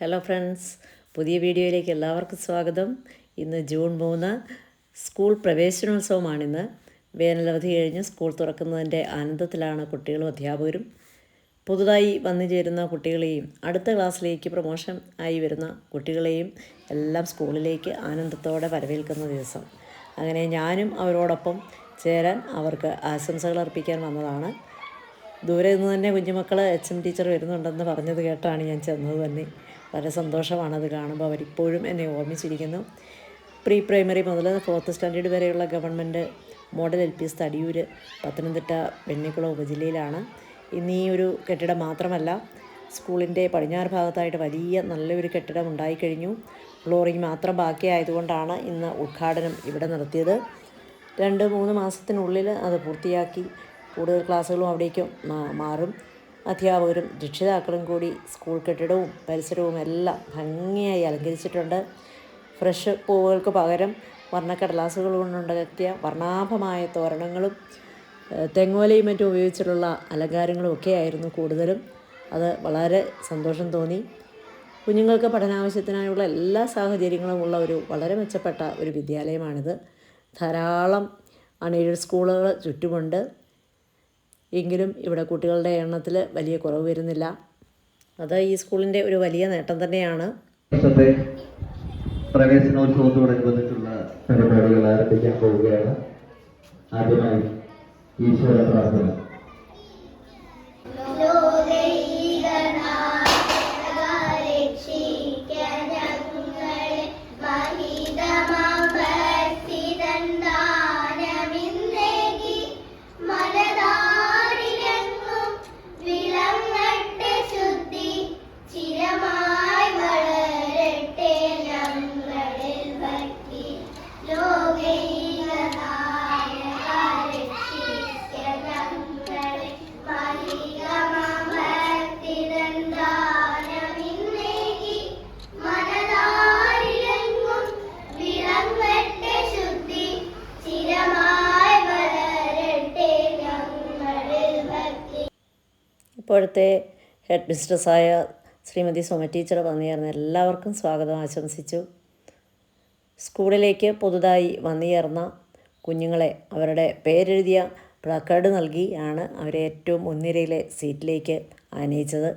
Hello friends പുതിയ വീഡിയോയിലേക്ക് എല്ലാവർക്കും സ്വാഗതം. ഇന്ന് ജൂൺ മൂന്ന് സ്കൂൾ പ്രവേശനോത്സവമാണിന്ന്. വേനലവധി കഴിഞ്ഞ് സ്കൂൾ തുറക്കുന്നതിന്റെ ആനന്ദത്തിലാണ് കുട്ടികളും അധ്യാപകരും. പുതുതായി വന്നു ചേരുന്ന കുട്ടികളെയും അടുത്ത ക്ലാസ്സിലേക്ക് പ്രൊമോഷൻ ആയി വരുന്ന കുട്ടികളെയും എല്ലാം സ്കൂളിലേക്ക് ആനന്ദത്തോടെ വരവേൽക്കുന്ന ദിവസം. അങ്ങനെ ഞാനും അവരോടൊപ്പം ചേരാൻ അവർക്ക് ആശംസകൾ അർപ്പിക്കാൻ വന്നതാണ്. ദൂരെ നിന്ന് തന്നെ കുഞ്ഞുമക്കൾ എച്ച് എം ടീച്ചർ വരുന്നുണ്ടെന്ന് പറഞ്ഞത് കേട്ടാണ് ഞാൻ ചെന്നത് തന്നെ. വളരെ അത് കാണുമ്പോൾ അവരിപ്പോഴും എന്നെ ഓർമ്മിച്ചിരിക്കുന്നു. പ്രീ പ്രൈമറി മുതൽ ഫോർത്ത് സ്റ്റാൻഡേർഡ് വരെയുള്ള government model L P S Thadiyoor Pathanamthitta Vennikulam ഉപജില്ലയിലാണ്. ഇന്ന് ഈ ഒരു കെട്ടിടം മാത്രമല്ല സ്കൂളിന്റെ പടിഞ്ഞാറ് ഭാഗത്തായിട്ട് വലിയ നല്ലൊരു കെട്ടിടം ഉണ്ടായിക്കഴിഞ്ഞു. ഫ്ലോറിംഗ് മാത്രം ബാക്കിയായതുകൊണ്ടാണ് ഇന്ന് ഉദ്ഘാടനം ഇവിടെ നടത്തിയത്. രണ്ട് മൂന്ന് മാസത്തിനുള്ളിൽ അത് പൂർത്തിയാക്കി കൂടുതൽ ക്ലാസ്സുകളും അവിടേക്കും മാറും. അധ്യാപകരും രക്ഷിതാക്കളും കൂടി സ്കൂൾ കെട്ടിടവും പരിസരവും എല്ലാം ഭംഗിയായി അലങ്കരിച്ചിട്ടുണ്ട്. ഫ്രഷ് പൂവുകൾക്ക് പകരം വർണക്കടലാസുകൾ കൊണ്ടുണ്ടാക്കിയ വർണാഭമായ തോരണങ്ങളും തെങ്ങോലയും മറ്റും ഉപയോഗിച്ചിട്ടുള്ള അലങ്കാരങ്ങളും ഒക്കെ ആയിരുന്നു കൂടുതലും. അത് വളരെ സന്തോഷം തോന്നി. കുഞ്ഞുങ്ങൾക്ക് പഠനാവശ്യത്തിനായുള്ള എല്ലാ സാഹചര്യങ്ങളും ഉള്ള ഒരു വളരെ മെച്ചപ്പെട്ട ഒരു വിദ്യാലയമാണിത്. ധാരാളം അണേഴ് സ്കൂളുകൾ ചുറ്റുമുണ്ട്. എങ്കിലും ഇവിടെ കുട്ടികളുടെ എണ്ണത്തിൽ വലിയ കുറവ് വരുന്നില്ല. അത് ഈ സ്കൂളിന്റെ ഒരു വലിയ നേട്ടം തന്നെയാണ്. പ്രവേശനോത്സവത്തോടനുബന്ധിച്ചുള്ള പരിപാടികൾ ആരംഭിക്കാൻ പോവുകയാണ്. ആദ്യമായി ഈശ്വര പ്രാർത്ഥന. ഇപ്പോഴത്തെ ഹെഡ് മിസ്ട്രസ്സായ ശ്രീമതി സുമ ടീച്ചർ വന്നുചേർന്ന എല്ലാവർക്കും സ്വാഗതം ആശംസിച്ചു. സ്കൂളിലേക്ക് പുതുതായി വന്നുചേർന്ന കുഞ്ഞുങ്ങളെ അവരുടെ പേരെഴുതിയ നൽകി ആണ് അവരെ ഏറ്റവും മുൻനിരയിലെ സീറ്റിലേക്ക് ആനയിച്ചത്.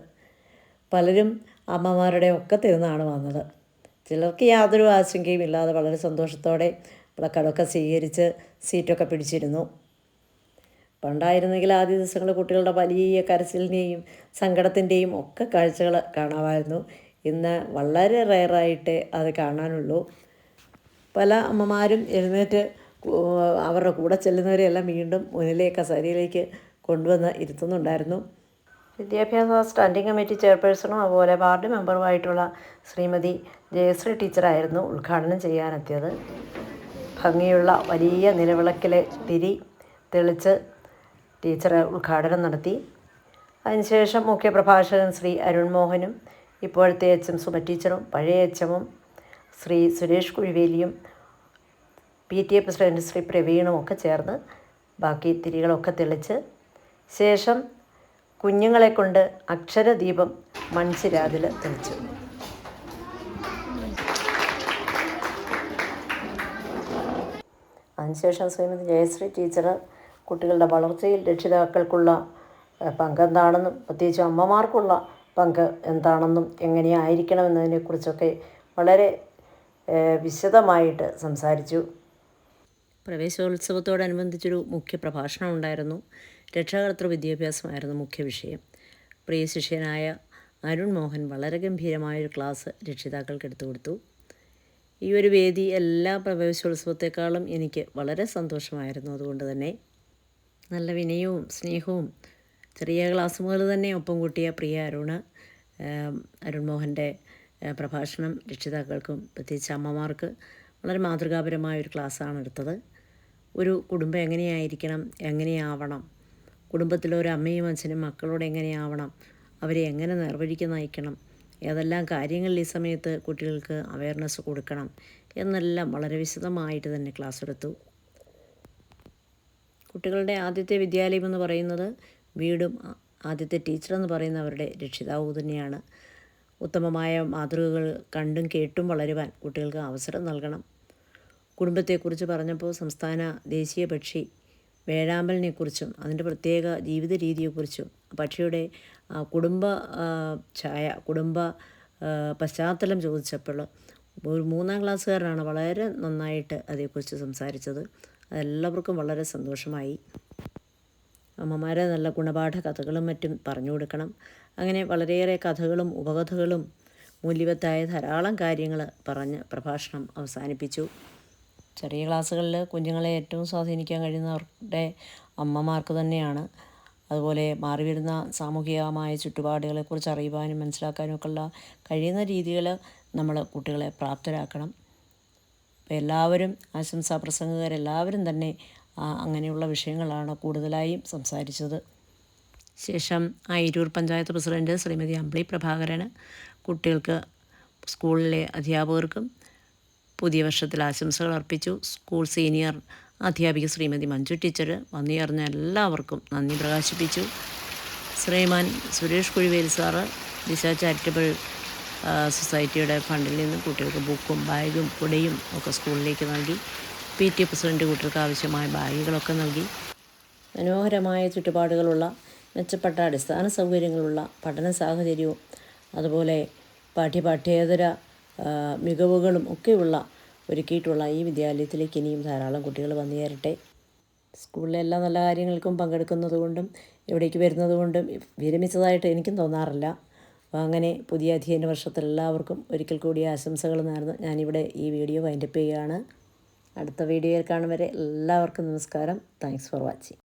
പലരും അമ്മമാരുടെ ഒക്കെ തിരുന്നാണ് വന്നത്. ചിലർക്ക് യാതൊരു ആശങ്കയും ഇല്ലാതെ വളരെ സന്തോഷത്തോടെ പ്ലക്കാർഡൊക്കെ സ്വീകരിച്ച് സീറ്റൊക്കെ പിടിച്ചിരുന്നു. പണ്ടായിരുന്നെങ്കിൽ ആദ്യ ദിവസങ്ങളിൽ കുട്ടികളുടെ വലിയ കരച്ചിലിന്റെയും സങ്കടത്തിന്റെയും ഒക്കെ കാഴ്ചകൾ കാണാമായിരുന്നു. ഇന്ന് വളരെ റയറായിട്ട് അത് കാണാനുള്ളൂ. പല അമ്മമാരും എഴുന്നേറ്റ് അവരുടെ കൂടെ ചെല്ലുന്നവരെയെല്ലാം വീണ്ടും മുന്നിലെ കസേരയിലേക്ക് കൊണ്ടുവന്ന് ഇരുത്തുന്നുണ്ടായിരുന്നു. വിദ്യാഭ്യാസ സ്റ്റാൻഡിംഗ് കമ്മിറ്റി ചെയർപേഴ്സണും അതുപോലെ വാർഡ് മെമ്പറുമായിട്ടുള്ള ശ്രീമതി ജയശ്രീ ടീച്ചറായിരുന്നു ഉദ്ഘാടനം ചെയ്യാനെത്തിയത്. ഭംഗിയുള്ള വലിയ നിലവിളക്കിലെ തിരി തെളിച്ച് ടീച്ചർ ഉദ്ഘാടനം നടത്തി. അതിനുശേഷം മുഖ്യപ്രഭാഷകൻ ശ്രീ അരുൺ മോഹനും ഇപ്പോഴത്തെ എച്ച് എം സുമ ടീച്ചറും പഴയ എച്ച് എമ്മും Shri Suresh കുഴിവേലിയും P T A president Sri പ്രവീണും ഒക്കെ ചേർന്ന് ബാക്കി തിരികളൊക്കെ തെളിച്ച് ശേഷം കുഞ്ഞുങ്ങളെ കൊണ്ട് അക്ഷരദീപം മൺചിരാതിൽ തെളിച്ചു. അതിനുശേഷം ശ്രീമതി ജയശ്രീ ടീച്ചർ കുട്ടികളുടെ വളർച്ചയിൽ രക്ഷിതാക്കൾക്കുള്ള പങ്ക് എന്താണെന്നും പ്രത്യേകിച്ച് അമ്മമാർക്കുള്ള പങ്ക് എന്താണെന്നും എങ്ങനെയായിരിക്കണം എന്നതിനെക്കുറിച്ചൊക്കെ വളരെ വിശദമായിട്ട് സംസാരിച്ചു. പ്രവേശനോത്സവത്തോടനുബന്ധിച്ചൊരു മുഖ്യ പ്രഭാഷണം ഉണ്ടായിരുന്നു രക്ഷാകർത്തൃ വിദ്യാഭ്യാസമായിരുന്നു മുഖ്യ വിഷയം. പ്രിയ ശിഷ്യനായ അരുൺ മോഹൻ വളരെ ഗംഭീരമായൊരു ക്ലാസ് രക്ഷിതാക്കൾക്ക് എടുത്തു കൊടുത്തു. ഈ ഒരു വേദി എല്ലാ പ്രവേശോത്സവത്തെക്കാളും എനിക്ക് വളരെ സന്തോഷമായിരുന്നു. അതുകൊണ്ട് തന്നെ നല്ല വിനയവും സ്നേഹവും. ചെറിയ ക്ലാസ് മുതൽ തന്നെ ഒപ്പം കൂട്ടിയ പ്രിയ അരുണ് അരുൺ മോഹന്റെ പ്രഭാഷണം രക്ഷിതാക്കൾക്കും പ്രത്യേകിച്ച് അമ്മമാർക്ക് വളരെ മാതൃകാപരമായ ഒരു ക്ലാസ്സാണ് എടുത്തത്. ഒരു കുടുംബം എങ്ങനെയായിരിക്കണം എങ്ങനെയാവണം കുടുംബത്തിലൊരു അമ്മയും അച്ഛനും മക്കളോട് എങ്ങനെയാവണം അവരെ എങ്ങനെ നേർവഴിക്ക് നയിക്കണം ഏതെല്ലാം കാര്യങ്ങളിൽ ഈ സമയത്ത് കുട്ടികൾക്ക് അവയർനെസ് കൊടുക്കണം എന്നെല്ലാം വളരെ വിശദമായിട്ട് തന്നെ ക്ലാസ് എടുത്തു കുട്ടികളുടെ ആദ്യത്തെ വിദ്യാലയം എന്ന് പറയുന്നത് വീടും ആദ്യത്തെ ടീച്ചർ എന്ന് പറയുന്നവരുടെ രക്ഷിതാവ് തന്നെയാണ്. ഉത്തമമായ മാതൃകകൾ കണ്ടും കേട്ടും വളരുവാൻ കുട്ടികൾക്ക് അവസരം നൽകണം. കുടുംബത്തെക്കുറിച്ച് പറഞ്ഞപ്പോൾ സംസ്ഥാന ദേശീയ പക്ഷി വേഴാമ്പലിനെക്കുറിച്ചും അതിന്റെ പ്രത്യേക ജീവിത രീതിയെക്കുറിച്ചും പക്ഷിയുടെ കുടുംബ ഛായ കുടുംബ പശ്ചാത്തലം ചോദിച്ചപ്പോൾ ഒരു മൂന്നാം ക്ലാസ്സുകാരനാണ് വളരെ നന്നായിട്ട് അതേക്കുറിച്ച് സംസാരിച്ചത്. അതെല്ലാവർക്കും വളരെ സന്തോഷമായി. അമ്മമാരെ നല്ല ഗുണപാഠ കഥകളും മറ്റും പറഞ്ഞു കൊടുക്കണം. അങ്ങനെ വളരെയേറെ കഥകളും ഉപകഥകളും മൂല്യവത്തായ ധാരാളം കാര്യങ്ങൾ പറഞ്ഞ് പ്രഭാഷണം അവസാനിപ്പിച്ചു. ചെറിയ ക്ലാസ്സുകളിൽ കുഞ്ഞുങ്ങളെ ഏറ്റവും സ്വാധീനിക്കാൻ കഴിയുന്നവരുടെ അമ്മമാർക്ക് തന്നെയാണ്. അതുപോലെ മാറി വരുന്ന സാമൂഹികമായ ചുറ്റുപാടുകളെക്കുറിച്ച് അറിയുവാനും മനസ്സിലാക്കാനും ഒക്കെയുള്ള കഴിയുന്ന രീതികൾ നമ്മൾ കുട്ടികളെ പ്രാപ്തരാക്കണം. അപ്പോൾ എല്ലാവരും ആശംസാ പ്രസംഗകരെല്ലാവരും തന്നെ അങ്ങനെയുള്ള വിഷയങ്ങളാണ് കൂടുതലായും സംസാരിച്ചത്. ശേഷം അയിരൂർ പഞ്ചായത്ത് പ്രസിഡന്റ് ശ്രീമതി അമ്പിളി പ്രഭാകരന് കുട്ടികൾക്ക് സ്കൂളിലെ അധ്യാപകർക്കും പുതിയ വർഷത്തിൽ ആശംസകൾ അർപ്പിച്ചു. സ്കൂൾ സീനിയർ അധ്യാപിക ശ്രീമതി മഞ്ജു ടീച്ചർ വന്നുചേർന്ന എല്ലാവർക്കും നന്ദി പ്രകാശിപ്പിച്ചു. ശ്രീമാൻ സുരേഷ് കുഴിവേൽ സാറ് ദിശ ചാരിറ്റബിൾ സൊസൈറ്റിയുടെ ഫണ്ടിൽ നിന്ന് കുട്ടികൾക്ക് ബുക്കും ബാഗും കുടയും ഒക്കെ സ്കൂളിലേക്ക് നൽകി. പി ടി പ്രസിഡന്റ് കുട്ടികൾക്ക് ആവശ്യമായ ബാഗുകളൊക്കെ നൽകി. മനോഹരമായ ചുറ്റുപാടുകളുള്ള മെച്ചപ്പെട്ട അടിസ്ഥാന സൗകര്യങ്ങളുള്ള പഠന സാഹചര്യവും അതുപോലെ പാഠ്യപാഠ്യേതര മികവുകളും ഒക്കെയുള്ള ഒരുക്കിയിട്ടുള്ള ഈ വിദ്യാലയത്തിലേക്ക് ഇനിയും ധാരാളം കുട്ടികൾ വന്നു ചേരട്ടെ. സ്കൂളിലെ എല്ലാ നല്ല കാര്യങ്ങൾക്കും പങ്കെടുക്കുന്നതുകൊണ്ടും ഇവിടേക്ക് വരുന്നതുകൊണ്ടും വിരമിച്ചതായിട്ട് എനിക്കും തോന്നാറില്ല. അങ്ങനെ പുതിയ അധ്യയന വർഷത്തിൽ എല്ലാവർക്കും ഒരിക്കൽ കൂടി ആശംസകൾ നേർന്ന് ഞാനിവിടെ ഈ വീഡിയോ വൈൻഡപ്പ് ചെയ്യുകയാണ്. അടുത്ത വീഡിയോയിൽ കാണും വരെ എല്ലാവർക്കും നമസ്കാരം. Thanks for watching